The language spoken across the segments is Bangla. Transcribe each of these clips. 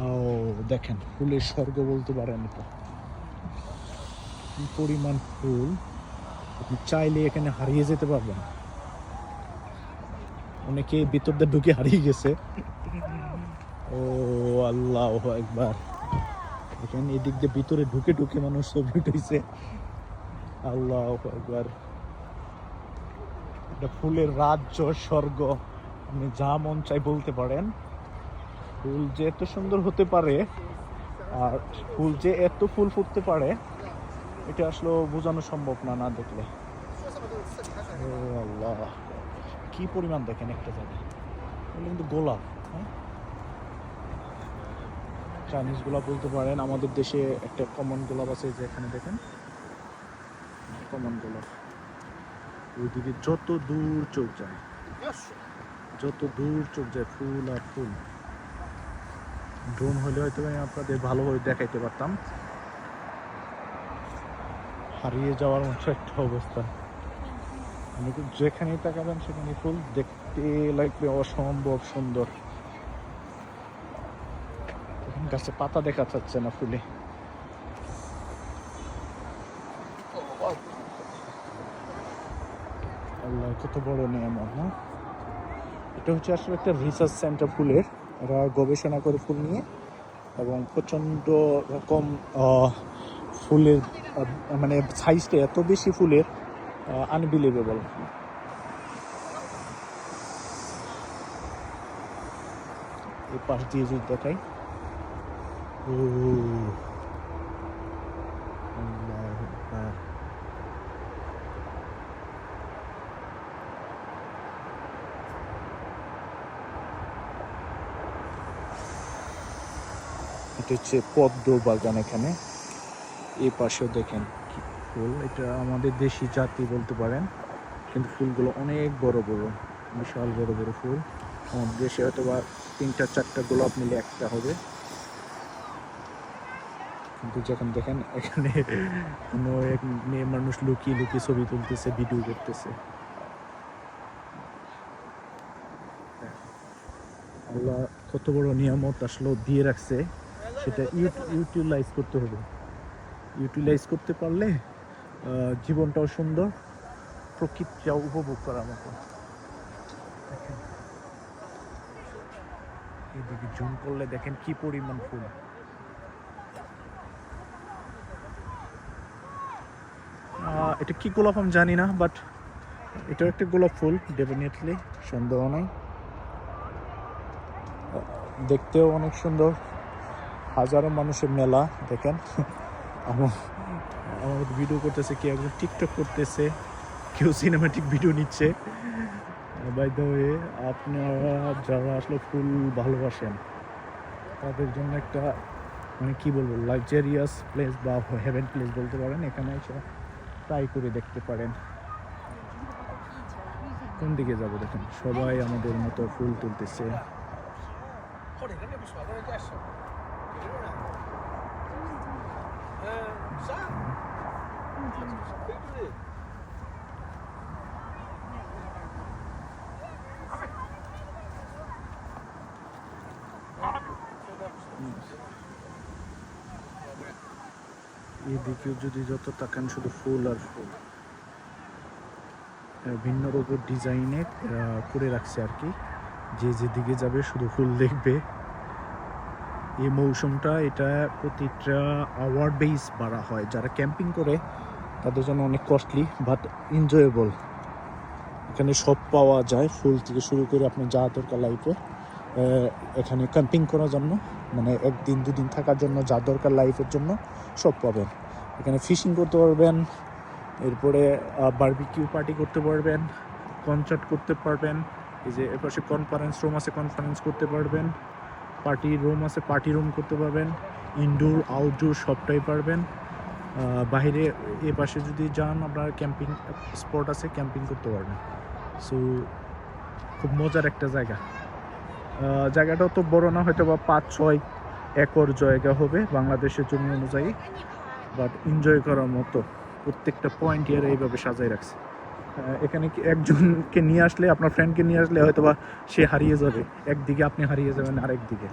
ও, দেখেন, ফুলের স্বর্গ বলতে পারেন এটা। কি পরিমাণ ফুল। আপনি চাইলে এখানে হারিয়ে যেতে পারবেন। অনেকে ভিতর দিয়ে ঢুকে হারিয়ে গেছে। ও, আল্লাহ একবার এখানে এদিক দিয়ে ভিতরে ঢুকে ঢুকে মানুষ ছবি উঠেছে। আল্লাহ একবার এটা ফুলের রাজ্য, স্বর্গ। আপনি যা মন চাই বলতে পারেন। ফুল যে এত সুন্দর হতে পারে আর ফুল যে এত ফুল ফুটতে পারে এটা আসলে বোঝানো সম্ভব না না দেখলে। আল্লাহ। কি পরিমাণ দেখেন একটা জায়গা কিন্তু গোলাপ হ্যাঁ? চাইনিজ গোলাপ বলতে পারেন আমাদের দেশে একটা কমন গোলাপ আছে যে এখানে দেখেন। কমন গোলাপ। ওইদিকে যত দূর চোখ যায় যত দূর চোখ যায় ফুল আর ফুল। ড্রোন হলে হয়তো আমি আপনাদের ভালোভাবে দেখাইতে পারতাম। হারিয়ে যাওয়ার মতো একটা অবস্থা। আপনি যেখানেই তাকাবেন সেখানে ফুল দেখতে লাগবে অসম্ভব সুন্দর। গাছে পাতা দেখা যাচ্ছে না ফুলে। আল্লাহ, কত বড় নিয়ামত, না? এটা হচ্ছে আসলে একটা রিসার্চ সেন্টার ফুলের। এরা গবেষণা করে ফুল নিয়ে এবং প্রচণ্ড রকম ফুলের মানে সাইজটা এত বেশি ফুলের আনবিলিভেবল এই পাশ দিয়ে যদি দেখাই। ও আল্লাহু আকবার। এটা হচ্ছে পদ্ম বাগান এখানে। এই পাশেও দেখেন কি ফুল। এটা আমাদের দেশি জাতি বলতে পারেন, কিন্তু ফুলগুলো অনেক বড় বড়, বিশাল বড় বড় ফুল। আমাদের দেশে হয়তো বা তিনটা, চারটা গোলাপ মিলে একটা হবে। কিন্তু যখন দেখেন এখানে কোনো এক মেয়ে মানুষ লুকিয়ে লুকিয়ে ছবি তুলতেছে ভিডিও করতেছে। আল্লাহ কত বড় নিয়ামত আসলে দিয়ে রাখছে। সেটা ইউটিলাইজ করতে হবে। ইউটিলাইজ করতে পারলে জীবনটাও সুন্দর, প্রকৃতিটাও উপভোগ করার মতো। এদিকে জুম করলে দেখেন কি পরিমাণ ফুল। এটা কি গোলাপ আমি জানি না বাট এটাও একটা গোলাপ ফুল ডেফিনেটলি সন্দেহ নাই। দেখতেও অনেক সুন্দর। হাজারো মানুষের মেলা, দেখেন। আমার আমার ভিডিও করতেছে কেউ একজন টিকটক করতেছে, কেউ সিনেমাটিক ভিডিও নিচ্ছে। বাই দ্য ওয়ে আপনারা যারা আসলে ফুল ভালোবাসেন, তাদের জন্য একটা মানে কি বলব লাক্সারিয়াস প্লেস বা হেভেন প্লেস বলতে পারেন, এখানে এসে ট্রাই করে দেখতে পারেন। কোন দিকে যাব দেখেন? সবাই আমাদের মতো ফুল তুলতেছে। এদিকে যদি যত তাকান, শুধু ফুল আর ফুল। ভিন্ন রকম ডিজাইনে করে রাখছে আর কি। যে যেদিকে যাবে, শুধু ফুল দেখবে। এই মৌসুমটা, এটা প্রতিটা আওয়ার বেস বাড়া হয়। যারা ক্যাম্পিং করে, তাদের জন্য অনেক কস্টলি বাট এনজয়েবল এখানে সব পাওয়া যায়, ফুল থেকে শুরু করে আপনি যা দরকার লাইফে এখানে ক্যাম্পিং করার জন্য মানে একদিন, দুদিন থাকার জন্য যা দরকার লাইফের জন্য সব পাবেন। এখানে ফিশিং করতে পারবেন, এরপরে বারবিকিউ পার্টি করতে পারবেন কনসার্ট করতে পারবেন, এই যে এপাশে কনফারেন্স রুম আছে কনফারেন্স করতে পারবেন। পার্টি রুম আছে পার্টি রুম করতে পারবেন। ইনডোর আউটডোর সবটাই পারবেন। বাইরে এ পাশে যদি যান আপনার ক্যাম্পিং স্পট আছে ক্যাম্পিং করতে পারবেন। সো খুব মজার একটা জায়গা। আহ, জায়গাটাও তো বড় না হয়তো বা পাঁচ ছয় একর জায়গা হবে বাংলাদেশের জমি অনুযায়ী। বাট এনজয় করার মতো প্রত্যেকটা পয়েন্ট ইয়ার এইভাবে সাজাই রাখছে। এখানে কি একজনকে নিয়ে আসলে, আপনার ফ্রেন্ডকে নিয়ে আসলে হয়তো বা সে হারিয়ে যাবে। একদিকে আপনি হারিয়ে যাবেন, আরেক দিকে।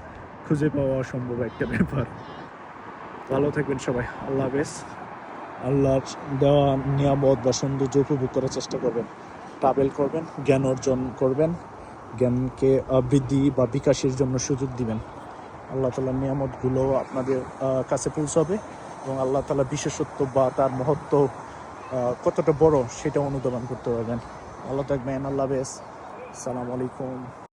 খুঁজে পাওয়া অসম্ভব একটা ব্যাপার। ভালো থাকবেন সবাই। আল্লাহ হাফেজ। আল্লাহর দেওয়া নিয়ামত বা সৌন্দর্য উপভোগ করার চেষ্টা করবেন। ট্রাভেল করবেন, জ্ঞান অর্জন করবেন, জ্ঞানকে বৃদ্ধি বা বিকাশের জন্য সুযোগ দিবেন। আল্লাহ তালার নিয়ামতগুলো আপনাদের কাছে পৌঁছাবে এবং আল্লাহ তালা বিশেষত্ব বা তার মহত্ব কতটা বড় সেটা অনুধাবন করতে পারবেন। ভালো থাকবেন আল্লাহ হাফেজ। সালাম আলাইকুম।